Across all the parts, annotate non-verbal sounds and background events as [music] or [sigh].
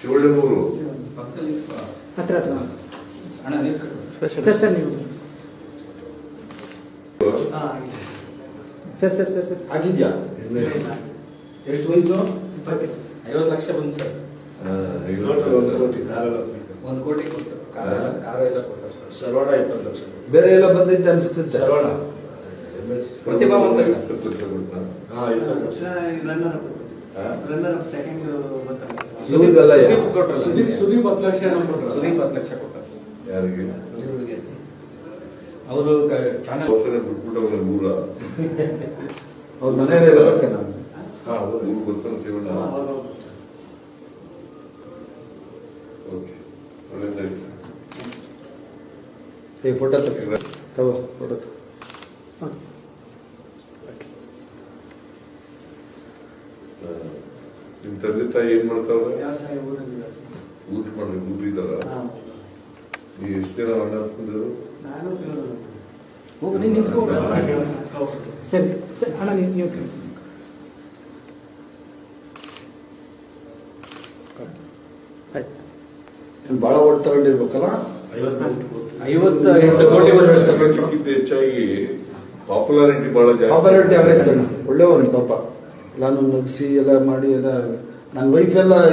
ಶಿವಳ್ಳನೂರು ಹತ್ರ ಹತ್ರ. Sir sir ನೀವು. Sir sir sir sir. ಆಗಿದ್ಯಾ? ಎಷ್ಟು ವಯಸ್ಸು? ಐವತ್ತು ಲಕ್ಷ ಬಂದು ಸರ್. ಒಂದು ಕೋಟಿ ಕಾರ ಕಾರ ಎಲ್ಲ ಕೊಟ್ಟರು ಇಪ್ಪತ್ತು ಲಕ್ಷ. ಬೇರೆ ಎಲ್ಲ ಬಂದೈತೆ ಅನಿಸ್ತಿತ್ತು ಸರ್ವಣ ಪ್ರತಿಭಾವಂತ ಸರ್. ಹಾ ಇಪ್ಪತ್ತು ಲಕ್ಷ ಸೆಕೆಂಡ್ ಇವ್ರಿಗೆಲ್ಲ ಸುದೀಪ್ ಕೊಟ್ರಲ್ಲ ಸುದೀಪ್ ಸುದೀಪ್ ಹತ್ತು ಲಕ್ಷ ಏನೋ ಕೊಟ್ರು. ಸುದೀಪ್ ಹತ್ತು ಲಕ್ಷ ಕೊಟ್ಟ ಸರ್ ಯಾರಿಗೆ ಅವರು ಚಾನಲ್ ಹೊಸನೆ ಬಿಟ್ಬಿಟ್ಟವನ ಊರ. [laughs] ಅವ್ರ ಮನೆಯಲ್ಲೇ ಇರ್ಬೇಕೆ ನಾನು. ಹಾ ಅವ್ರು ಓಕೆ ಒಳ್ಳೆದಾಯ್ತು. ಈ ಫೋಟೋ ತಗೋ. ತಗೋ ಫೋಟೋ ತಗೋ. ನಿಮ್ ತಂದೆ ತಾಯಿ ಏನ್ ಮಾಡ್ತಾವ್ರೆ? ವ್ಯವಸಾಯ ಊಟ ಮಾಡಿ ಊಟ ಹಾ. ನೀ ಎಷ್ಟು ಜನ ಅಣ್ಣ ಹಾಕೊಂಡಿರು. ಸರಿ ಅಣ್ಣ ನೀವು ನೀವು. ಆಯ್ತು ಭಾಳ ಓಟ್ ತಗೊಂಡಿರ್ಬೇಕಲ್ಲ? ಹೆಚ್ಚಾಗಿ ಪಾಪ್ಯುಲಾರಿಟಿ ಬಹಳ ಪಾಪ್ಯುಲಾರಿಟಿ ಜಾಸ್ತಿ ಒಳ್ಳೆ ಒಂದು ಪಾಪ. ನಾನು ನಗಿಸಿ ಎಲ್ಲ ಮಾಡಿ ಎಲ್ಲ ನನ್ನ ವೈಫ್ ಎಲ್ಲ. [laughs]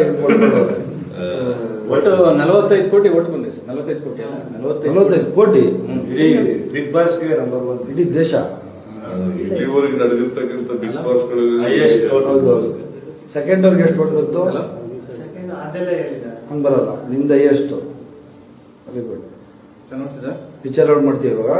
ಒಟ್ಟು ನಲವತ್ತೈದು ಕೋಟಿ ಒಟ್ಟು ಬಂದಿದೆ ಸರ್. ನಲವತ್ತೈದು ಕೋಟಿ ಅಲ್ಲ ನಲವತ್ತೈದು ಕೋಟಿ. ಬಿಗ್ ಇಡೀ ಬಿಗ್ ಬಾಸ್ಗೆ ನಂಬರ್ ಒನ್ ಇಡೀ ದೇಶ. ಇಲ್ಲಿವರೆಗೆ ನಡೆದಿರ್ತಕ್ಕಂಥ ಬಿಗ್ ಬಾಸ್ Highest vote. ಹೌದು ಹೌದು. ಸೆಕೆಂಡ್ ಅವ್ರಿಗೆ ಎಷ್ಟು ಕೊಟ್ಟು ಬಂತು? ಹಂಗೆ ಬರಲ್ಲ. ನಿಂದ ಎಷ್ಟು? Very good sir. ವಿಚಾರ ಮಾಡ್ತೀವಿ ಇವಾಗ?